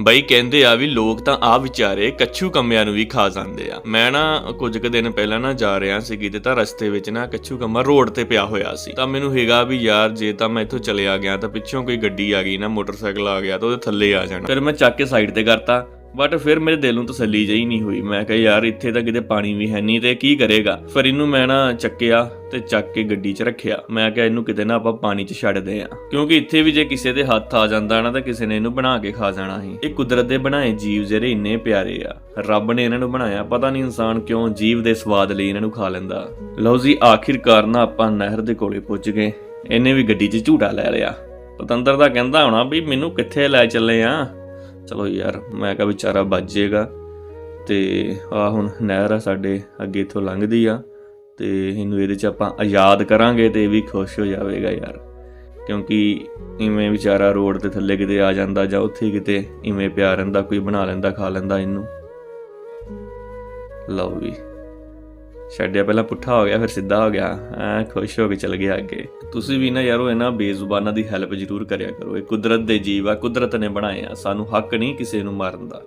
ਬਈ ਕਹਿੰਦੇ ਆ ਵੀ ਲੋਕ ਤਾਂ ਆ ਵਿਚਾਰੇ ਕੱਛੂ ਕੰਮਿਆਂ ਨੂੰ ਵੀ ਖਾ ਜਾਂਦੇ ਆ। ਮੈਂ ਨਾ ਕੁਝ ਕੁ ਦਿਨ ਪਹਿਲਾਂ ਨਾ ਜਾ ਰਿਹਾ ਸੀ ਕਿਤੇ ਤਾਂ ਰਸਤੇ ਵਿੱਚ ਨਾ ਕੱਛੂ ਕੰਮਾ ਰੋਡ ਤੇ ਪਿਆ ਹੋਇਆ ਸੀ। ਤਾਂ ਮੈਨੂੰ ਹੈਗਾ ਵੀ ਯਾਰ ਜੇ ਤਾਂ ਮੈਂ ਇੱਥੋਂ ਚਲਿਆ ਗਿਆ ਤਾਂ ਪਿੱਛੋਂ ਕੋਈ ਗੱਡੀ ਆ ਗਈ ਨਾ, ਮੋਟਰਸਾਈਕਲ ਆ ਗਿਆ ਤਾਂ ਉਹਦੇ ਥੱਲੇ ਆ ਜਾਣਾ। ਫਿਰ ਮੈਂ ਚੱਕ ਕੇ ਸਾਈਡ ਤੇ ਕਰਤਾ। ਬਟ ਫਿਰ ਮੇਰੇ ਦਿਲ ਨੂੰ ਤਸੱਲੀ ਜਈ ਨਹੀਂ ਹੋਈ। ਮੈਂ ਕਿਹਾ, ਯਾਰ, ਇੱਥੇ ਤਾਂ ਕਿਤੇ ਪਾਣੀ ਵੀ ਹੈ ਨਹੀਂ ਤੇ ਕੀ ਕਰੇਗਾ? ਫਿਰ ਇਹਨੂੰ ਮੈਂ ਨਾ ਚੱਕਿਆ ਤੇ ਚੱਕ ਕੇ ਗੱਡੀ 'ਚ ਰੱਖਿਆ। ਮੈਂ ਕਿਹਾ, ਇਹਨੂੰ ਕਿਤੇ ਨਾ ਆਪਾਂ ਪਾਣੀ 'ਚ ਛੱਡਦੇ ਆ। ਕਿਉਂਕਿ ਇੱਥੇ ਵੀ ਜੇ ਕਿਸੇ ਦੇ ਹੱਥ ਆ ਜਾਂਦਾ ਨਾ, ਤਾਂ ਕਿਸੇ ਨੇ ਇਹਨੂੰ ਬਣਾ ਕੇ ਖਾ ਜਾਣਾ ਸੀ। ਇਹ ਕੁਦਰਤ ਦੇ ਬਣਾਏ ਜੀਵ ਜਿਹੜੇ ਇੰਨੇ ਪਿਆਰੇ ਆ। ਰੱਬ ਨੇ ਇਹਨਾਂ ਨੂੰ ਬਣਾਇਆ। ਪਤਾ ਨਹੀਂ ਇਨਸਾਨ ਕਿਉਂ ਜੀਵ ਦੇ ਸਵਾਦ ਲਈ ਇਹਨਾਂ ਨੂੰ ਖਾ ਲੈਂਦਾ। ਲਓ ਜੀ, ਆਖਿਰਕਾਰ ਨਾ ਆਪਾਂ ਨਹਿਰ ਦੇ ਕੋਲੇ ਪੁੱਜ ਗਏ। ਇਹਨੇ ਵੀ ਗੱਡੀ 'ਚ ਝੂਟਾ ਲੈ ਲਿਆ। ਪਤੰਦਰ ਦਾ ਕਹਿੰਦਾ ਹੋਣਾ ਵੀ, ਮੈਨੂੰ ਕਿੱਥੇ ਲੈ ਚੱਲੇ ਆ? ਚਲੋ ਯਾਰ, ਮੈਂ ਕਿਹਾ ਵਿਚਾਰਾ ਬਚ ਜਾਏਗਾ ਤੇ ਆ ਹੁਣ ਨਹਿਰ ਆ ਸਾਡੇ ਅੱਗੇ ਇਥੋਂ ਲੰਘਦੀ ਆ ਤੇ ਇਹਨੂੰ ਇਹਦੇ ਚ ਆਪਾਂ ਆਜ਼ਾਦ ਕਰਾਂਗੇ ਤੇ ਇਹ ਵੀ ਖੁਸ਼ ਹੋ ਜਾਵੇਗਾ ਯਾਰ। ਕਿਉਂਕਿ ਇਵੇਂ ਵਿਚਾਰਾ ਰੋਡ ਤੇ ਥੱਲੇ ਕਿਤੇ ਆ ਜਾਂਦਾ ਜਾਂ ਉੱਥੇ ਕਿਤੇ ਇਵੇਂ ਪਿਆ ਰਹਿੰਦਾ, ਕੋਈ ਬਣਾ ਲੈਂਦਾ, ਖਾ ਲੈਂਦਾ ਇਹਨੂੰ। ਲਓ ਵੀ। ਛੱਡਿਆ, ਪਹਿਲਾਂ ਪੁੱਠਾ ਹੋ ਗਿਆ, ਫਿਰ ਸਿੱਧਾ ਹੋ ਗਿਆ। ਐ ਖੁਸ਼ ਹੋ ਕੇ ਚਲ ਗਿਆ ਅੱਗੇ। ਤੁਸੀਂ ਵੀ ਨਾ ਯਾਰੋ, ਇਹਨਾਂ ਬੇਜ਼ੁਬਾਨਾਂ ਦੀ ਹੈਲਪ ਜ਼ਰੂਰ ਕਰਿਆ ਕਰੋ। ਇਹ ਕੁਦਰਤ ਦੇ ਜੀਵ ਆ, ਕੁਦਰਤ ਨੇ ਬਣਾਏ ਆ। ਸਾਨੂੰ ਹੱਕ ਨਹੀਂ ਕਿਸੇ ਨੂੰ ਮਾਰਨ ਦਾ।